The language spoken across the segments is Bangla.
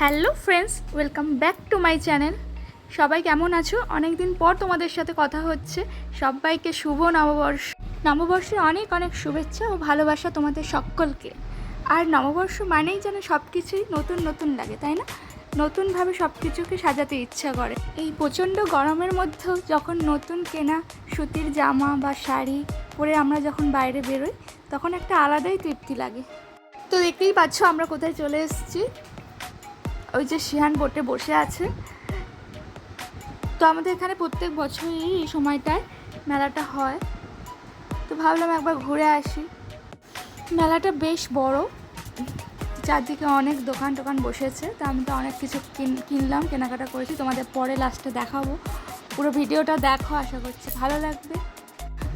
Hello friends, welcome back to my channel. সবাই কেমন আছো? অনেক দিন পর তোমাদের সাথে কথা হচ্ছে। সবাইকে শুভ নববর্ষ। নববর্ষে অনেক অনেক শুভেচ্ছা ও ভালোবাসা তোমাদের সকলকে। আর নববর্ষ মানেই যেন সব কিছুই নতুন নতুন লাগে, তাই না? নতুনভাবে সব কিছুকে সাজাতে ইচ্ছা করে। এই প্রচণ্ড গরমের মধ্যেও যখন নতুন কেনা সুতির জামা বা শাড়ি পরে আমরা যখন বাইরে বেরোই, তখন একটা আলাদাই তৃপ্তি লাগে। তো দেখতেই পাচ্ছ আমরা কোথায় চলে এসেছি। ওই যে শিহান বোটে বসে আছে। তো আমাদের এখানে প্রত্যেক বছরই এই সময়টায় মেলাটা হয়। তো ভাবলাম একবার ঘুরে আসি। মেলাটা বেশ বড়, চারদিকে অনেক দোকান টোকান বসেছে। তো আমি তো অনেক কিছু কিন- কিনলাম, কেনাকাটা করেছি। তোমাদের পরে লাস্টে দেখাবো। পুরো ভিডিওটা দেখো, আশা করছি ভালো লাগবে।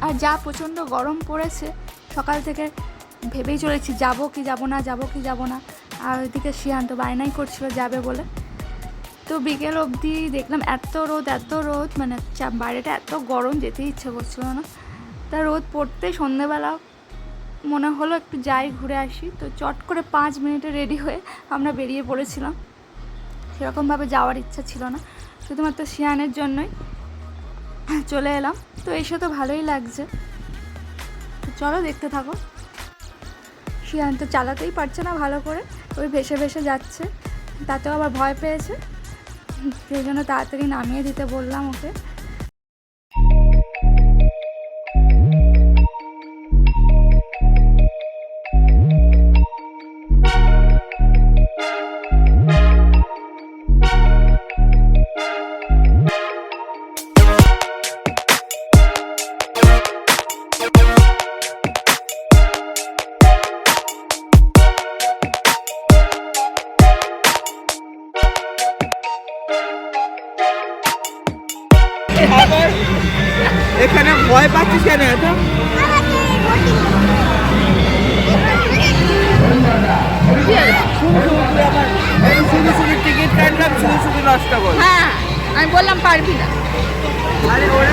আর যা প্রচণ্ড গরম পড়েছে, সকাল থেকে ভেবেই চলেছি, যাব কি যাব না, যাব কি যাব না। আর ওইদিকে শিয়ান্ত বায়নাই করছিল, যাবে বলে। তো বিকেল অবধি দেখলাম এত রোদ এত রোদ মানে বাইরেটা এত গরম, যেতেই ইচ্ছে করছিল না। তা রোদ পড়তে সন্ধেবেলা মনে হলো একটু যাই, ঘুরে আসি। তো চট করে পাঁচ মিনিটে রেডি হয়ে আমরা বেরিয়ে পড়েছিলাম। সেরকমভাবে যাওয়ার ইচ্ছা ছিল না, শুধুমাত্র শিয়ানের জন্যই চলে এলাম। তো এসে তো ভালোই লাগছে। চলো দেখতে থাকো। শিয়ান তো চালাতেই পারছে না ভালো করে। ওই ভেসে ভেসে যাচ্ছে। তাতেও আবার ভয় পেয়েছে। সেই জন্য তাড়াতাড়ি নামিয়ে দিতে বললাম ওকে। ভয় পাচ্ছিস কেন এত? শুধু টিকিট শুধু হ্যাঁ আমি বললাম পারবি না। আরে ওরা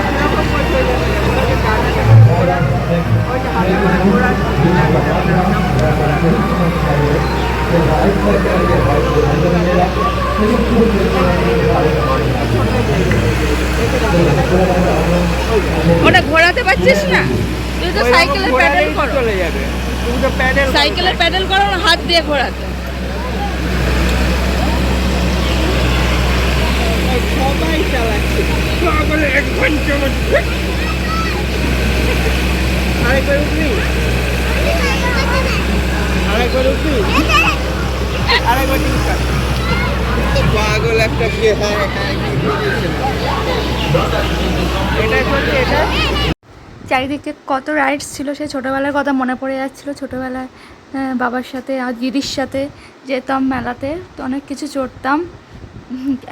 ঘোরাতে পারছিস না? তুই তো সাইকেলের প্যাডেল করো। চলে যাবে। তুমি তো প্যাডেল সাইকেলের প্যাডেল করো হাত দিয়ে ঘোরাতে। সবাই চালাচ্ছে। পাগল এক ঘণ্টা আরেকবার পাগল একটা হ্যাঁ হ্যাঁ এটা চলছে এটা? চারিদিকে কত রাইডস ছিল সেই ছোটোবেলার কথা মনে পড়ে যাচ্ছিল। ছোটোবেলায় বাবার সাথে আর দিদির সাথে যেতাম মেলাতে, তো অনেক কিছু চড়তাম।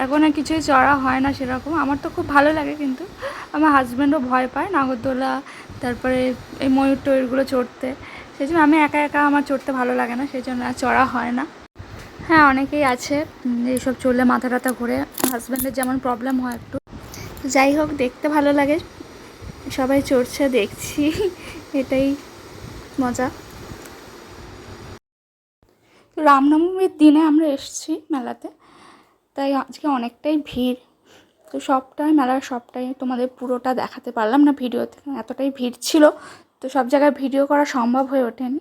এখন আর কিছুই চড়া হয় না সেরকম। আমার তো খুব ভালো লাগে কিন্তু। আমার হাজব্যান্ডও ভয় পায় নাগরদোলা, তারপরে এই ময়ূর টয়ূরগুলো চড়তে। সেই জন্য আমি একা একা আমার চড়তে ভালো লাগে না সেই জন্য আর চড়া হয় না। হ্যাঁ অনেকেই আছে এইসব চললে মাথা টাথা ঘুরে। হাজব্যান্ডের যেমন প্রবলেম হয় একটু। যাই হোক, দেখতে ভালো লাগে। সবাই চড়ছে, দেখছি। এটাই মজা। রামনবমীর দিনে আমরা এসেছি মেলাতে, তাই আজকে অনেকটাই ভিড়। তো সবটাই, মেলার সবটাই তোমাদের পুরোটা দেখাতে পারলাম না ভিডিওতে, এতটাই ভিড় ছিল। তো সব জায়গায় ভিডিও করা সম্ভব হয়ে ওঠেনি।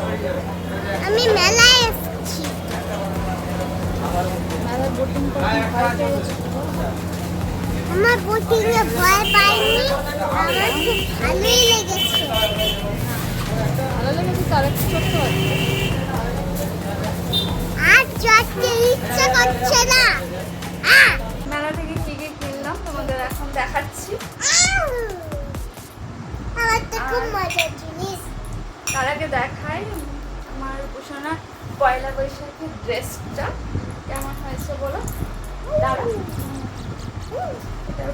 আমার বোটিং এ ভয় পাইনি আমার খুব ভালোই লেগেছে। আর চড়তে ইচ্ছে করছে না। মেলা থেকে কি কি কিনলাম তোমাদের এখন দেখাচ্ছি। আমার তো খুব মজার জিনিস। তার আগে দেখাই আমার উপাসনা পয়লা বৈশাখের ড্রেসটা কেমন হয়েছে বলো? দাঁড়া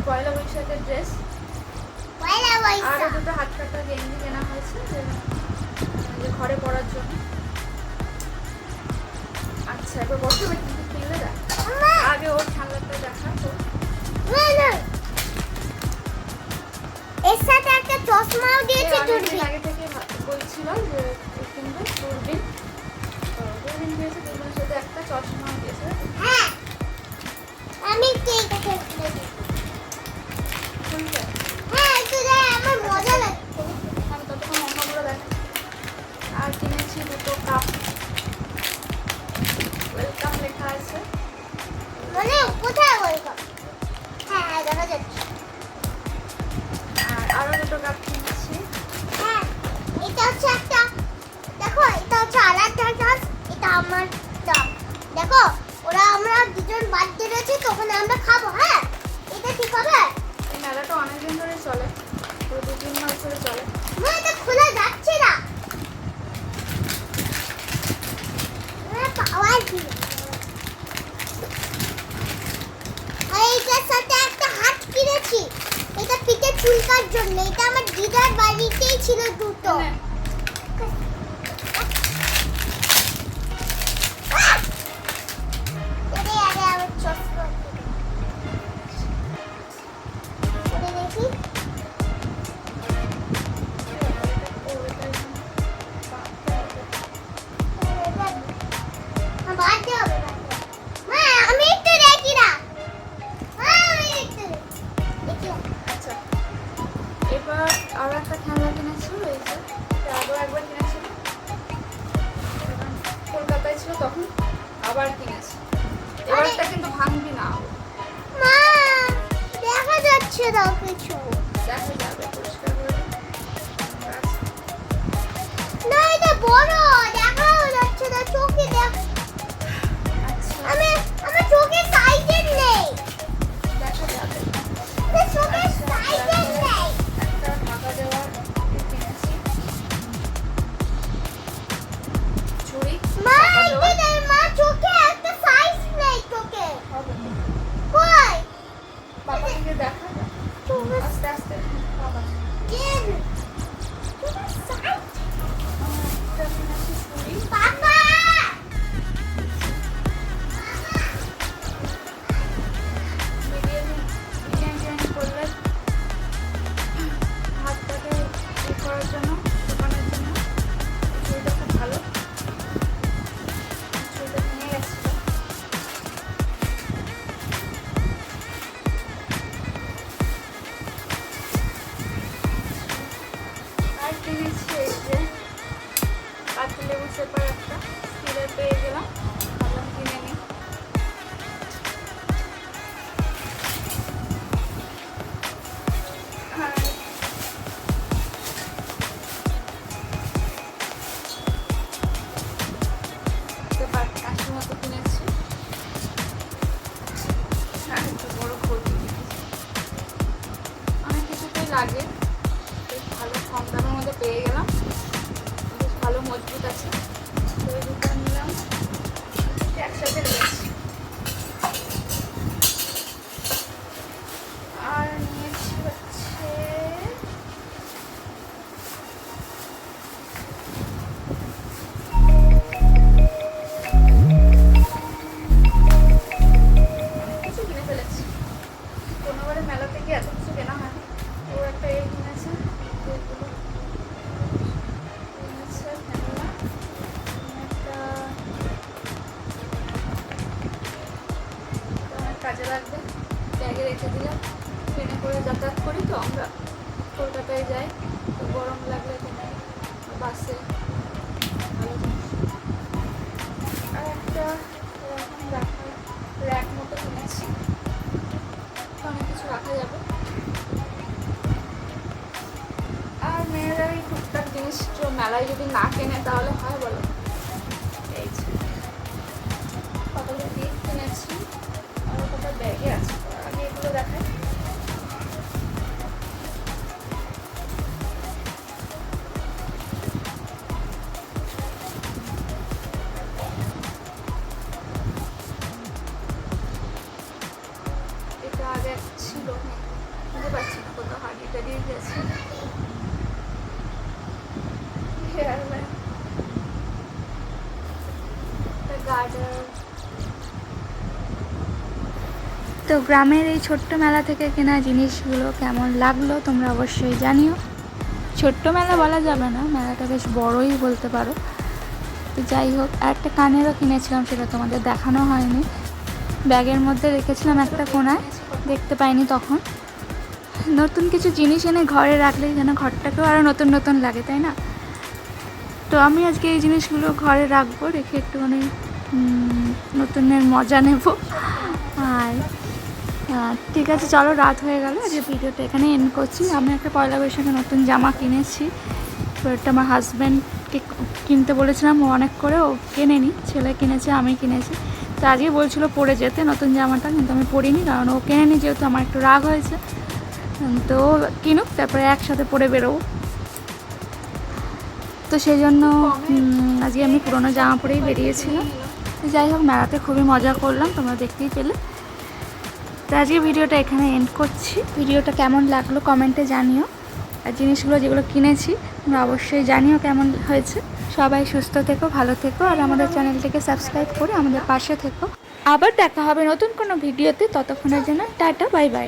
পয়লা বৈশাখের ড্রেস আর দুটো হাত কাটা গেঞ্জি কেনা হয়েছে যে ঘরে পড়ার জন্য। আচ্ছা এবার বসবে কিন্তু খুললে দেখ আগে ওর ঠান্ডাটা দেখা তো এর সাথে একটা চশমাও দিয়েছে দূরবীন আগে থেকে বলছিলাম যে কিনবে দূরবীন দুজন সাথে একটা চশমা দিয়েছে। হ্যাঁ, আমি তো হ্যাঁ, আমার মজা আমি ততক্ষণ অন্যগুলো দেখাচ্ছি। আর কিনেছি দুটো দিন ধরে চলে। পুরো মাস ধরে চলে। আচ্ছা। এবার আরও একটা খেলনা কিনেছিল এই যে। আরও একবার কিনেছিল। কলকাতায় ছিল তখন আবার কিনেছি। এবারটা কিন্তু না। দেখা যাচ্ছে না কিছু। দেখা যাবে। দিকে দেখা আস্তে। আস্তে তো গ্রামের এই ছোট্ট মেলা থেকে কেনা জিনিসগুলো কেমন লাগল তোমরা অবশ্যই জানিও। ছোট্ট মেলা বলা যাবে না, মেলাটা বেশ বড়ই বলতে পারো। তো যাই হোক, একটা কানেরও কিনেছিলাম, সেটা তোমাদের দেখানো হয়নি। ব্যাগের মধ্যে রেখেছিলাম একটা কোনায়, দেখতে পাইনি তখন। নতুন কিছু জিনিস এনে ঘরে রাখলেই যেন ঘরটাকেও আরও নতুন নতুন লাগে, তাই না? তো আমি আজকে এই জিনিসগুলো ঘরে রাখব, রেখে একটুখানি নতুনের মজা নেব। আর ঠিক আছে, চলো, রাত হয়ে গেল। আজকে ভিডিওটা এখানে এন্ড করছি। আমি একটা পয়লা বৈশাখে নতুন জামা কিনেছি। এটা আমার হাজব্যান্ডকে কিনতে বলেছিলাম, ও অনেক করে ও কেনেনি। ছেলে কিনেছে, আমি কিনেছি। তো আজকে বলছিল পরে যেতে নতুন জামাটা, কিন্তু আমি পরিনি, কারণ ও কেনেনি, যেহেতু আমার একটু রাগ হয়েছে। তো কিনুক, তারপরে একসাথে পরে বেরোবো। তো সেই জন্য আজকে আমি পুরোনো জামা পরেই বেরিয়েছিলাম। যাই হোক মেলাতে খুবই মজা করলাম, তোমরা দেখতেই পেলে। তো আজকে ভিডিওটা এখানে এন্ড করছি। ভিডিওটা কেমন লাগল কমেন্টে জানিও। আর জিনিসগুলো যেগুলো কিনেছি, তোমরা অবশ্যই জানিও কেমন হয়েছে। সবাই সুস্থ থেকো, ভালো থেকো, আর আমাদের চ্যানেলটিকে সাবস্ক্রাইব করে আমাদের পাশে থেকো। আবার দেখা হবে নতুন কোনো ভিডিওতে, ততক্ষণের জন্য টাটা, বাই বাই।